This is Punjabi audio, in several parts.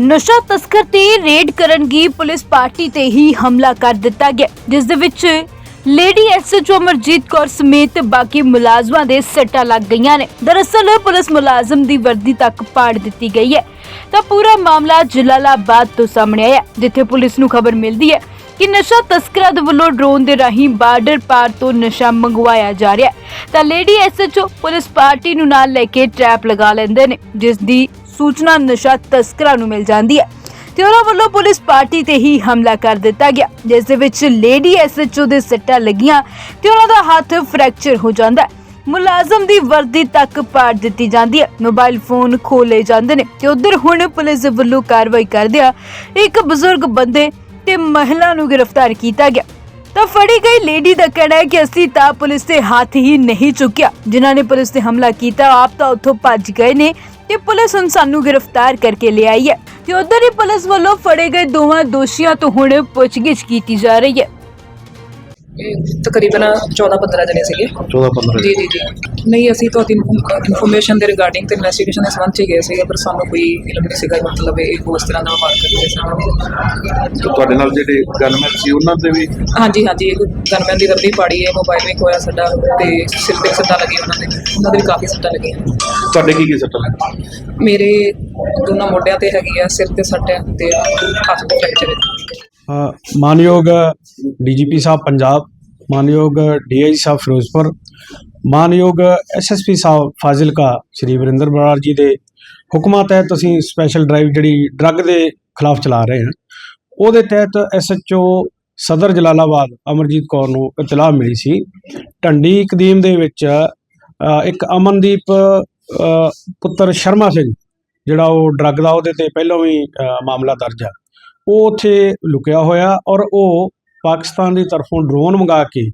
ਨਸ਼ਾ ਤਸਕਰ ਤੇ ਰੇਡ ਕਰਨ ਗਈ ਪੁਲਿਸ ਪਾਰਟੀ ਤੇ ਹੀ ਹਮਲਾ ਕਰ ਦਿੱਤਾ ਗਿਆ। ਜਿਸ ਦੇ ਵਿੱਚ ਲੇਡੀ ਐਸਐਚਓ ਅਮਰਜੀਤ ਕੌਰ ਸਮੇਤ ਬਾਕੀ ਮੁਲਾਜ਼ਮਾਂ ਦੇ ਸੱਟਾਂ ਲੱਗ ਗਈਆਂ ਨੇ। ਦਰਅਸਲ ਪੁਲਿਸ ਮੁਲਾਜ਼ਮ ਦੀ ਵਰਦੀ ਤੱਕ ਪਾੜ ਦਿੱਤੀ ਗਈ ਹੈ। ਤਾਂ ਪੂਰਾ ਮਾਮਲਾ ਜਲਾਲਾਬਾਦ ਤੋਂ ਸਾਹਮਣੇ ਆਇਆ, ਜਿੱਥੇ ਪੁਲਿਸ ਨੂੰ ਖਬਰ ਮਿਲਦੀ ਹੈ ਕਿ ਨਸ਼ਾ ਤਸਕਰਾਂ ਦੇ ਵੱਲੋਂ ਡਰੋਨ ਦੇ ਰਾਹੀਂ ਬਾਰਡਰ ਪਾਰ ਤੋਂ ਨਸ਼ਾ ਮੰਗਵਾਇਆ ਜਾ ਰਿਹਾ ਹੈ। ਤਾਂ ਲੇਡੀ ਐਸਐਚਓ ਪੁਲਿਸ ਪਾਰਟੀ ਨੂੰ ਨਾਲ ਲੈ ਕੇ ਟ੍ਰੈਪ ਲਗਾ ਲੈਂਦੇ ਨੇ, ਜਿਸ ਦੀ ਸੂਚਨਾ ਨਸ਼ਾ ਤਸਕਰਾਂ ਨੂੰ ਮਿਲ ਜਾਂਦੀ ਹੈ। ਤੇ ਉਹਨਾਂ ਵੱਲੋਂ ਪੁਲਿਸ ਪਾਰਟੀ ਤੇ ਹੀ ਹਮਲਾ ਕਰ ਦਿੱਤਾ ਗਿਆ, ਜਿਸ ਦੇ ਵਿੱਚ ਲੇਡੀ ਐਸਐਚਓ ਦੇ ਸੱਟਾਂ ਲੱਗੀਆਂ ਤੇ ਉਹਨਾਂ ਦਾ ਹੱਥ ਫ੍ਰੈਕਚਰ ਹੋ ਜਾਂਦਾ ਹੈ। ਮੁਲਾਜ਼ਮ ਦੀ ਵਰਦੀ ਤੱਕ ਪਾੜ ਦਿੱਤੀ ਜਾਂਦੀ ਹੈ। ਮੋਬਾਈਲ ਫੋਨ ਖੋਲੇ ਜਾਂਦੇ ਨੇ ਤੇ ਉਧਰ ਹੁਣ ਪੁਲਿਸ ਵੱਲੋਂ ਕਾਰਵਾਈ ਕਰਦਿਆਂ ਇੱਕ ਬਜ਼ੁਰਗ ਬੰਦੇ ਤੇ ਮਹਿਲਾ ਨੂੰ ਗ੍ਰਿਫਤਾਰ ਕੀਤਾ ਗਿਆ। ਤਾਂ ਫੜੀ ਗਈ ਲੇਡੀ ਦਾ ਕਹਿਣਾ ਹੈ ਕਿ ਅਸੀਂ ਤਾਂ ਪੁਲਿਸ ਦੇ ਹੱਥ ਹੀ ਨਹੀਂ ਚੁੱਕਿਆ। ਜਿਨ੍ਹਾਂ ਨੇ ਪੁਲਿਸ ਤੇ ਹਮਲਾ ਕੀਤਾ, ਆਪ ਤਾਂ ਉੱਥੋਂ ਭੱਜ ਗਏ ਨੇ। ਤੇ ਪੁਲਿਸ ਹੁਣ ਸਾਨੂੰ ਗ੍ਰਿਫਤਾਰ ਕਰਕੇ ਲਿਆਈ ਹੈ ਤੇ ਉਧਰ ਹੀ ਪੁਲਿਸ ਵੱਲੋਂ ਫੜੇ ਗਏ ਦੋਵਾਂ ਦੋਸ਼ੀਆਂ ਤੋਂ ਹੁਣ ਪੁੱਛਗਿੱਛ ਕੀਤੀ ਜਾ ਰਹੀ ਹੈ। ਇਹ ਤਕਰੀਬਨ 14 15 ਜਣੇ ਸੀਗੇ। 14 15 ਜੀ ਜੀ ਜੀ। ਨਹੀਂ ਅਸੀਂ ਤੁਹਾਡੀ ਇਨਫੋਰਮੇਸ਼ਨ ਦੇ ਰਿਗਾਰਡਿੰਗ ਤੇ ਇਨਵੈਸਟੀਗੇਸ਼ਨ ਦੇ ਸੰਬੰਧ ਚ ਗਏ ਸੀਗੇ ਪਰ ਸਾਨੂੰ ਕੋਈ ਇਲਮ ਨਹੀਂ ਸੀਗਾ ਮਤਲਬ ਇਹ ਉਸ ਤਰ੍ਹਾਂ ਦਾ ਵਾਰ ਕਰਦੇ ਸਾਹਮਣੇ। ਤੇ ਤੁਹਾਡੇ ਨਾਲ ਜਿਹੜੇ ਗਨਮੈਨ ਸੀ ਉਹਨਾਂ ਤੇ ਵੀ ਹਾਂਜੀ ਹਾਂਜੀ ਗਨਮੈਨ ਦੀ ਵਰਦੀ ਪਾੜੀ ਹੈ ਮੋਬਾਈਲ ਵੀ ਖੋਇਆ ਸਾਡਾ ਤੇ ਸਿਰ ਤੇ ਸੱਟਾਂ ਲੱਗੀਆਂ ਉਹਨਾਂ ਦੇ ਉਹਨਾਂ ਦੇ ਵੀ ਕਾਫੀ ਸੱਟਾਂ ਲੱਗੀਆਂ। ਤੁਹਾਡੇ ਕੀ ਕੀ ਸੱਟ ਲੱਗੀ ਮੇਰੇ ਦੋਨਾਂ ਮੋਢਿਆਂ ਤੇ ਹੈਗੀ ਆ ਸਿਰ ਤੇ ਸੱਟ ਹੈ ਤੇ ਹੱਥ ਤੇ ਫ੍ਰੈਕਚਰ ਹੈ। ਮਾਨਯੋਗ ਡੀਜੀਪੀ ਸਾਹਿਬ ਪੰਜਾਬ, ਮਾਨਯੋਗ ਡੀਆਈ ਸਾਹਿਬ ਫਿਰੋਜ਼ਪੁਰ, ਮਾਨਯੋਗ ਐਸਐਸਪੀ ਸਾਹਿਬ ਫਾਜ਼ਿਲਕਾ ਸ਼੍ਰੀ ਵਰਿੰਦਰ ਬਰਾੜ ਜੀ ਦੇ ਹੁਕਮਾਂ ਤਹਿਤ ਅਸੀਂ ਸਪੈਸ਼ਲ ਡਰਾਈਵ ਜਿਹੜੀ ਡਰੱਗ ਦੇ ਖਿਲਾਫ ਚਲਾ ਰਹੇ ਹਾਂ। ਉਹਦੇ ਤਹਿਤ ਐਸਐਚਓ ਸਦਰ ਜਲਾਲਾਬਾਦ ਅਮਰਜੀਤ ਕੌਰ ਨੂੰ ਇਤਲਾਹ ਮਿਲੀ ਸੀ। ਢੰਡੀ ਕਦੀਮ ਦੇ ਵਿੱਚ ਇੱਕ ਅਮਨਦੀਪ ਪੁੱਤਰ ਸ਼ਰਮਾ ਸਿੰਘ, ਜਿਹੜਾ ਉਹ ਡਰੱਗ ਦਾ ਉਹਦੇ ਤੇ ਪਹਿਲਾਂ ਵੀ ਮਾਮਲਾ ਦਰਜ ਹੈ ਉਹ ਉੱਥੇ ਲੁਕਿਆ ਹੋਇਆ ਔਰ ਉਹ ਪਾਕਿਸਤਾਨ ਦੀ ਤਰਫੋਂ ਡਰੋਨ ਮੰਗਾ ਕੇ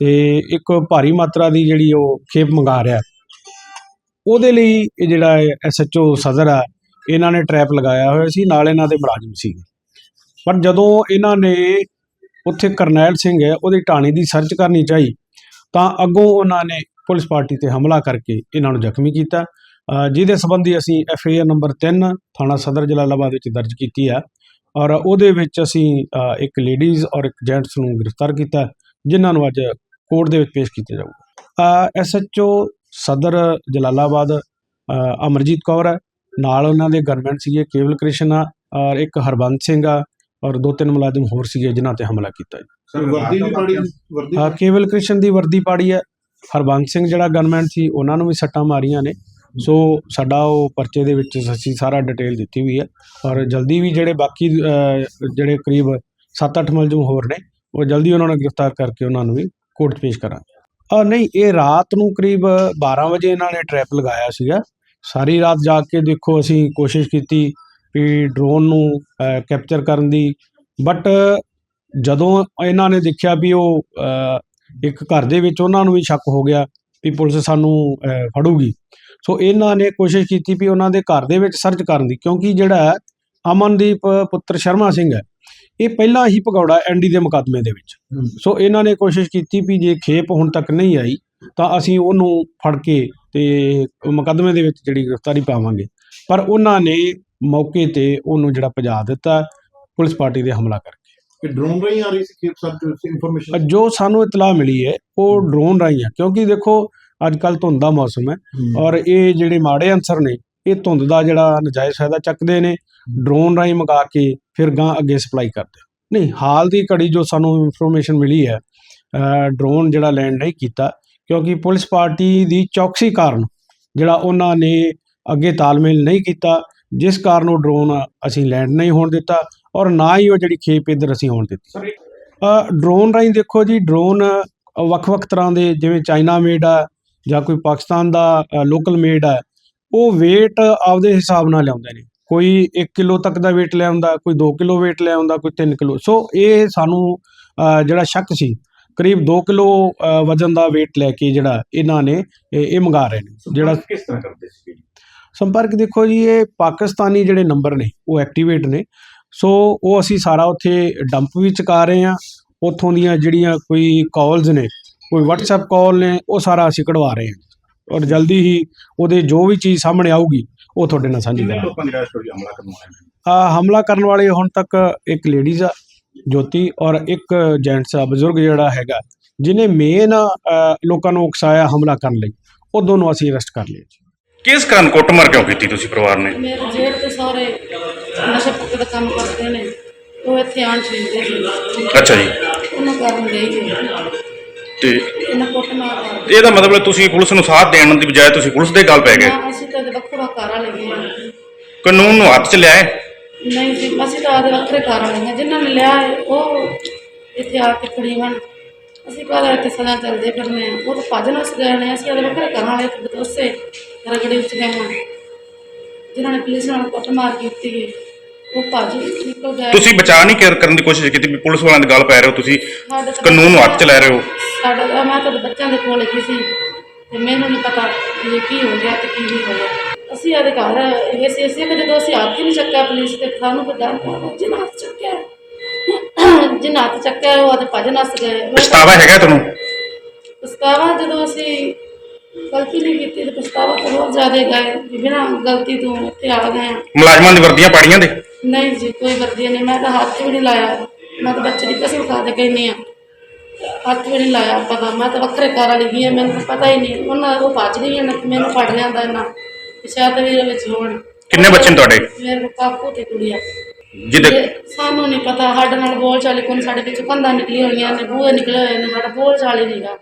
ਤੇ ਇੱਕ ਭਾਰੀ ਮਾਤਰਾ ਦੀ ਜਿਹੜੀ ਉਹ ਖੇਪ ਮੰਗਾ ਰਿਹਾ। ਉਹਦੇ ਲਈ ਇਹ ਜਿਹੜਾ ਐਸਐਚਓ ਸਦਰ ਆ, ਇਹਨਾਂ ਨੇ ਟ੍ਰੈਪ ਲਗਾਇਆ ਹੋਇਆ ਸੀ, ਨਾਲ ਇਹਨਾਂ ਦੇ ਮੁਲਾਜ਼ਮ ਸੀ। ਪਰ ਜਦੋਂ ਇਹਨਾਂ ਨੇ ਉੱਥੇ ਕਰਨੈਲ ਸਿੰਘ ਹੈ, ਉਹਦੀ ਢਾਣੀ ਦੀ ਸਰਚ ਕਰਨੀ ਚਾਹੀ, ਤਾਂ ਅੱਗੋਂ ਉਹਨਾਂ ਨੇ ਪੁਲਿਸ ਪਾਰਟੀ ਤੇ ਹਮਲਾ ਕਰਕੇ ਇਹਨਾਂ ਨੂੰ ਜ਼ਖਮੀ ਕੀਤਾ। ਜਿਹਦੇ ਸੰਬੰਧੀ ਅਸੀਂ ਐਫ ਆਈ ਆਰ ਨੰਬਰ 3 ਥਾਣਾ ਸਦਰ ਜਲਾਲਾਬਾਦ ਵਿੱਚ ਦਰਜ ਕੀਤੀ ਆ। ਔਰ ਉਹਦੇ ਵਿੱਚ ਅਸੀਂ ਇੱਕ ਲੇਡੀਜ਼ ਔਰ ਇੱਕ ਜੈਂਟਸ ਨੂੰ ਗ੍ਰਿਫਤਾਰ ਕੀਤਾ ਜਿਨ੍ਹਾਂ ਨੂੰ ਅੱਜ ਕੋਰਟ ਦੇ ਵਿੱਚ ਪੇਸ਼ ਕੀਤਾ ਜਾਊਗਾ। ਐਸਐਚਓ ਸਦਰ ਜਲਾਲਾਬਾਦ ਅਮਰਜੀਤ ਕੌਰ ਹੈ। ਨਾਲ ਉਹਨਾਂ ਦੇ ਗਨਮੈਨ ਸੀਗੇ ਕੇਵਲ ਕ੍ਰਿਸ਼ਨ ਆ ਔਰ ਇੱਕ ਹਰਬੰਸ ਸਿੰਘ ਆ ਔਰ ਦੋ ਤਿੰਨ ਮੁਲਾਜ਼ਮ ਹੋਰ ਸੀਗੇ ਜਿਨ੍ਹਾਂ ਤੇ ਹਮਲਾ ਕੀਤਾ ਜੀ। ਸਰ ਵਰਦੀ ਵੀ ਪੜੀ ਵਰਦੀ ਅ, ਕੇਵਲ ਕ੍ਰਿਸ਼ਨ ਦੀ ਵਰਦੀ ਪਾੜੀ ਹੈ। ਹਰਬੰਸ ਸਿੰਘ ਜਿਹੜਾ ਗਨਮੈਨ ਸੀ ਉਹਨਾਂ ਨੂੰ ਵੀ ਸੱਟਾਂ ਮਾਰੀਆਂ ਨੇ। ਸੋ ਸਾਡਾ ਉਹ ਪਰਚੇ ਦੇ ਵਿੱਚ ਅਸੀਂ ਸਾਰਾ ਡਿਟੇਲ ਦਿੱਤੀ ਹੋਈ ਹੈ ਔਰ ਜਲਦੀ ਵੀ ਜਿਹੜੇ ਬਾਕੀ ਜਿਹੜੇ ਕਰੀਬ 7-8 ਮੁਲਜ਼ਮ ਹੋਰ ਨੇ, ਉਹ ਜਲਦੀ ਉਹਨਾਂ ਨੂੰ ਗ੍ਰਿਫਤਾਰ ਕਰਕੇ ਉਹਨਾਂ ਨੂੰ ਵੀ ਕੋਰਟ 'ਚ ਪੇਸ਼ ਕਰਾਂਗੇ। ਆ ਨਹੀਂ, ਇਹ ਰਾਤ ਨੂੰ ਕਰੀਬ 12 ਵਜੇ ਇਹਨਾਂ ਨੇ ਟ੍ਰੈਪ ਲਗਾਇਆ ਸੀਗਾ। ਸਾਰੀ ਰਾਤ ਜਾ ਕੇ ਦੇਖੋ ਅਸੀਂ ਕੋਸ਼ਿਸ਼ ਕੀਤੀ ਵੀ ਡਰੋਨ ਨੂੰ ਕੈਪਚਰ ਕਰਨ ਦੀ ਬਟ ਜਦੋਂ ਇਹਨਾਂ ਨੇ ਦੇਖਿਆ ਵੀ ਉਹ ਇੱਕ ਘਰ ਦੇ ਵਿੱਚ ਉਹਨਾਂ ਨੂੰ ਵੀ ਸ਼ੱਕ ਹੋ ਗਿਆ ਵੀ ਪੁਲਿਸ ਸਾਨੂੰ ਫੜੂਗੀ। ਸੋ ਇਹਨਾਂ ਨੇ ਕੋਸ਼ਿਸ਼ ਕੀਤੀ ਵੀ ਉਹਨਾਂ ਦੇ ਘਰ ਦੇ ਵਿੱਚ ਸਰਚ ਕਰਨ ਦੀ ਕਿਉਂਕਿ ਜਿਹੜਾ ਅਮਨਦੀਪ ਪੁੱਤਰ ਸ਼ਰਮਾ ਸਿੰਘ ਹੈ ਇਹ ਪਹਿਲਾਂ ਹੀ ਭਗੌੜਾ ਐਂਡੀ ਦੇ ਮੁਕੱਦਮੇ ਦੇ ਵਿੱਚ। ਸੋ ਇਹਨਾਂ ਨੇ ਕੋਸ਼ਿਸ਼ ਕੀਤੀ ਵੀ ਜੇ ਖੇਪ ਹੁਣ ਤੱਕ ਨਹੀਂ ਆਈ ਤਾਂ ਅਸੀਂ ਉਹਨੂੰ ਫੜ ਕੇ ਤੇ ਮੁਕੱਦਮੇ ਦੇ ਵਿੱਚ ਜਿਹੜੀ ਗ੍ਰਿਫਤਾਰੀ ਪਾਵਾਂਗੇ। ਪਰ ਉਹਨਾਂ ਨੇ ਮੌਕੇ ਤੇ ਉਹਨੂੰ ਜਿਹੜਾ ਭਜਾ ਦਿੱਤਾ ਪੁਲਿਸ ਪਾਰਟੀ ਦੇ ਹਮਲਾ ਕਰਕੇ ਕਿ ਡਰੋਨ ਰਹੀ ਆ ਰਹੀ ਸੀ ਕਿ ਸਰ ਇਨਫੋਰਮੇਸ਼ਨ ਜੋ ਸਾਨੂੰ ਇਤਲਾਹ ਮਿਲੀ ਹੈ ਉਹ ਡਰੋਨ ਰਾਹੀਂ ਹੈ ਕਿਉਂਕਿ ਦੇਖੋ ਅੱਜ ਕੱਲ ਧੁੰਦ ਦਾ ਮੌਸਮ ਹੈ ਔਰ ਇਹ ਜਿਹੜੇ ਮਾੜੇ ਅਨਸਰ ਨੇ ਇਹ ਧੁੰਦ ਦਾ ਜਿਹੜਾ ਨਜਾਇਜ਼ ਫਾਇਦਾ ਚੱਕਦੇ ਨੇ ਡਰੋਨ ਰਾਹੀਂ ਮੰਗਾ ਕੇ ਫਿਰ ਗਾਂ ਅੱਗੇ ਸਪਲਾਈ ਕਰਦੇ ਨਹੀਂ ਹਾਲ ਦੀ ਘੜੀ ਜੋ ਸਾਨੂੰ ਇਨਫੋਰਮੇਸ਼ਨ ਮਿਲੀ ਹੈ ਡਰੋਨ ਜਿਹੜਾ ਲੈਂਡ ਨਹੀਂ ਕੀਤਾ ਕਿਉਂਕਿ ਪੁਲਿਸ ਪਾਰਟੀ ਦੀ ਚੌਕਸੀ ਕਾਰਨ ਜਿਹੜਾ ਉਹਨਾਂ ਨੇ ਅੱਗੇ ਤਾਲਮੇਲ ਨਹੀਂ ਕੀਤਾ ਜਿਸ ਕਾਰਨ ਉਹ ਡਰੋਨ ਅਸੀਂ ਲੈਂਡ ਨਹੀਂ ਹੋਣ ਦਿੱਤਾ। ਔਰ ਨਾ ਹੀ ਉਹ ਜਿਹੜੀ ਖੇਪ ਇੱਧਰ ਅਸੀਂ ਹੋਣ ਦਿੱਤੀ। ਡਰੋਨ ਰਾਹੀਂ ਦੇਖੋ ਜੀ ਡਰੋਨ ਵੱਖ-ਵੱਖ ਤਰ੍ਹਾਂ ਦੇ ਜਿਵੇਂ ਚਾਈਨਾ ਮੇਡ ਆ ਜਾਂ ਕੋਈ ਪਾਕਿਸਤਾਨ ਦਾ ਲੋਕਲ ਮੇਡ ਆ ਉਹ weight ਆਪਦੇ ਹਿਸਾਬ ਨਾਲ ਲਿਆਉਂਦੇ ਨੇ। ਕੋਈ 1 ਕਿਲੋ ਤੱਕ ਦਾ weight ਲੈ ਆਉਂਦਾ ਕੋਈ 2 ਕਿਲੋ weight ਲੈ ਆਉਂਦਾ ਕੋਈ 3 ਕਿਲੋ। ਸੋ ਇਹ ਸਾਨੂੰ ਜਿਹੜਾ ਸ਼ੱਕ ਸੀ ਕਰੀਬ 2 ਕਿਲੋ ਵਜ਼ਨ ਦਾ weight ਲੈ ਕੇ ਜਿਹੜਾ ਇਹਨਾਂ ਨੇ ਇਹ ਮੰਗਾ ਰਹੇ ਨੇ। ਜਿਹੜਾ ਕਿਸ ਤਰ੍ਹਾਂ ਕਰਦੇ ਸੀ? ਸੰਪਰਕ ਦੇਖੋ ਜੀ ਇਹ ਪਾਕਿਸਤਾਨੀ ਜਿਹੜੇ ਨੰਬਰ ਨੇ ਉਹ ਐਕਟੀਵੇਟ ਨੇ। ਸੋ ਉਹ ਅਸੀਂ ਸਾਰਾ ਉੱਥੇ ਡੰਪ ਵੀ ਚੁਕਾ ਰਹੇ ਹਾਂ। ਉੱਥੋਂ ਦੀਆਂ ਜਿਹੜੀਆਂ ਕੋਈ ਕਾਲਸ ਨੇ ਕੋਈ WhatsApp ਕਾਲ ਨੇ ਉਹ ਸਾਰਾ ਅਸੀਂ ਕਢਵਾ ਰਹੇ ਹਾਂ। ਔਰ ਜਲਦੀ ਹੀ ਉਹਦੇ ਜੋ ਵੀ ਚੀਜ਼ ਸਾਹਮਣੇ ਆਊਗੀ ਉਹ ਤੁਹਾਡੇ ਨਾਲ ਸਾਂਝੀ ਕਰਾਂਗੇ। ਲੋਕਾਂ ਹਮਲਾ ਕਰਨ ਵਾਲੇ ਅ, ਹਮਲਾ ਕਰਨ ਵਾਲੇ ਹੁਣ ਤੱਕ ਇੱਕ ਲੇਡੀਜ਼ ਆ ਜੋਤੀ ਔਰ ਇੱਕ ਜੈਂਟਸ ਆ ਬਜ਼ੁਰਗ ਜਿਹੜਾ ਹੈਗਾ ਜਿਨੇ ਮੇਨ ਲੋਕਾਂ ਨੂੰ ਉਕਸਾਇਆ ਹਮਲਾ ਕਰਨ ਲਈ। ਉਹ ਦੋਨੋਂ ਅਸੀਂ ਅਰੈਸਟ ਕਰ ਲਏ। ਕਿਸ ਕਾਰਨ ਕੁੱਟਮਾਰ ਕਿਉਂ ਕੀਤੀ ਤੁਸੀਂ ਪਰਿਵਾਰ ਨੇ? ਮੇਰੇ ਜੇਠ ਤੇ ਸਾਰੇ ਦਾ ਕੰਮ ਕਰਦੇ ਨੇ ਉਹ ਇੱਥੇ ਆਣ ਚੀਂਦੇ ਸੀ। ਅੱਛਾ ਜੀ। ਉਹਨਾਂ ਕਾਰਨ ਗਈ ਜੀ ਤੇ ਇਹਨਾਂ ਕੁੱਟ ਮਾਰ ਕਰ ਇਹਦਾ ਮਤਲਬ ਤੁਸੀਂ ਪੁਲਿਸ ਨੂੰ ਸਾਥ ਦੇਣ ਦੀ ਬਜਾਏ ਤੁਸੀਂ ਪੁਲਿਸ ਦੇ ਗੱਲ ਪੈ ਗਏ? ਨਾ ਅਸੀਂ ਤਾਂ ਇਹਦੇ ਵੱਖੋ ਵੱਖ ਘਰ ਵਾਲੇ ਗਏ ਹਾਂ। ਕਾਨੂੰਨ ਨੂੰ ਹੱਥ 'ਚ ਲਿਆਏ? ਨਹੀਂ ਜੀ ਅਸੀਂ ਤਾਂ ਆਦੇ ਵੱਖਰੇ ਵਾਲੇ ਹਾਂ ਜਿਨ੍ਹਾਂ ਨੇ ਲਿਆ ਹੈ, ਉਹ ਇੱਥੇ ਆ ਕੇ ਖੜੀ ਬਣ। ਅਸੀਂ ਕਾਹਦਾ ਇੱਥੇ ਸਦਾ ਚੱਲਦੇ ਫਿਰਨੇ ਹਾਂ ਉਹ ਤਾਂ ਭੱਜ ਨਸ ਗਏ ਨੇ। ਅਸੀਂ ਆਦੇ ਵੱਖਰੇ ਘਰਾਂ ਵਾਲੇ ਤੇ ਬਦੋਸੇ ਰਗੜੇ ਵਿੱਚ ਗਏ ਹਾਂ। ਜਿਨ੍ਹਾਂ ਨੇ ਪੁਲਿਸ ਨਾਲ ਕੁੱਟ ਮਾਰ ਕੀਤੀ ਹੈ। ਉਹ ਭੱਜ ਤੁਸੀਂ ਬਚਾਅ ਨਹੀਂ ਕਰ- ਕਰਨ ਦੀ ਕੋਸ਼ਿਸ਼ ਕੀਤੀ ਵੀ ਪੁਲਿਸ ਵਾਲਿਆਂ ਦੀ ਗੱਲ ਪੈ ਰਹੇ ਹੋ ਤੁਸੀਂ ਸਾਡੇ ਤਾਂ ਕਾਨੂੰਨ ਨੂੰ ਹੱਥ 'ਚ ਲੈ ਰਹੇ ਹੋ। ਸਾਡਾ ਮੈਂ ਤਾਂ ਬੱਚਿਆਂ ਦੇ ਕੋਲ ਗਈ ਸੀ ਤੇ ਮੈਨੂੰ ਨਹੀਂ ਪਤਾ ਕਿ ਇਹ ਕੀ ਹੋ ਗਿਆ ਤੇ ਕੀ ਨਹੀਂ ਹੋਇਆ ਅਸੀਂ ਆਦੇ ਘਰ ਇਹ ਸੀ ਅਸੀਂ ਕਿ ਜਦੋਂ ਅਸੀਂ ਹੱਥ ਹੀ ਨਹੀਂ ਚੱਕਿਆ ਪੁਲਿਸ ਤੇ ਸਾਨੂੰ ਕੋਈ ਡਰ ਨਹੀਂ ਜਿਨ੍ਹਾਂ ਹੱਥ ਚੱਕਿਆ। ਜਿਨ੍ਹਾਂ ਹੱਥ ਚੱਕਿਆ ਉਹ ਆਦੇ ਭੱਜ ਨੱਸ ਗਏ। ਮੈਂ ਪਛਤਾਵਾ ਹੈਗਾ ਤੁਹਾਨੂੰ? ਪਛਤਾਵਾ ਜਦੋਂ ਅਸੀਂ ਗਲਤੀ ਨਹੀਂ ਕੀਤੀ ਤੇ ਪਛਤਾਵਾ ਤਾਂ ਬਹੁਤ ਜ਼ਿਆਦਾ ਗਏ ਵੀ ਬਿਨਾਂ ਗਲਤੀ ਤੋਂ ਇੱਥੇ ਆ ਗਏ ਹਾਂ। ਮੁਲਾਜ਼ਮਾਂ ਦੀ ਵਰਦੀਆਂ ਪਾੜੀਆਂ ਦੇ ਨਹੀਂ ਜੀ ਕੋਈ ਵਰਦੀ ਨਹੀਂ। ਮੈਂ ਤਾਂ ਹੱਥ ਵੀ ਨਹੀਂ ਲਾਇਆ। ਮੈਂ ਤਾਂ ਬੱਚੇ ਦੀ ਕਸਮ ਖਾ ਕੇ ਕਹਿੰਦੀ ਆ ਹੱਥ ਵੀ ਨਹੀਂ ਲਾਇਆ ਪਤਾ ਮੈਂ ਤਾਂ ਵੱਖਰੇ ਘਰ ਵਾਲੀ ਗਈ ਹਾਂ, ਮੈਨੂੰ ਤਾਂ ਪਤਾ ਹੀ ਨਹੀਂ। ਉਹਨਾਂ ਉਹ ਭੱਜ ਗਈਆਂ ਨੇ ਤੇ ਮੈਨੂੰ ਫੜ ਲਿਆਂਦਾ ਇਹਨਾਂ। ਤੇ ਸ਼ਾਇਦ ਵੀ ਇਹਦੇ ਵਿੱਚ ਹੋਣ। ਕਿੰਨੇ ਬੱਚੇ ਨੇ ਤੁਹਾਡੇ? ਮੇਰੇ ਕਾਕੂ ਤੇ ਕੁੜੀਆ ਜਿਹਦੇ ਤੇ ਸਾਨੂੰ ਨਹੀਂ ਪਤਾ। ਸਾਡੇ ਨਾਲ ਬੋਲ ਚਾਲੀ ਕੋਈ ਨੀ, ਸਾਡੇ ਵਿੱਚ ਕੰਧਾਂ ਨਿਕਲੀਆਂ ਹੋਈਆਂ ਨੇ ਬੂਹੇ ਨਿਕਲੇ ਹੋਏ ਨੇ। ਸਾਡਾ ਬੋਲ ਚਾਲੀ ਨਹੀਂਗਾ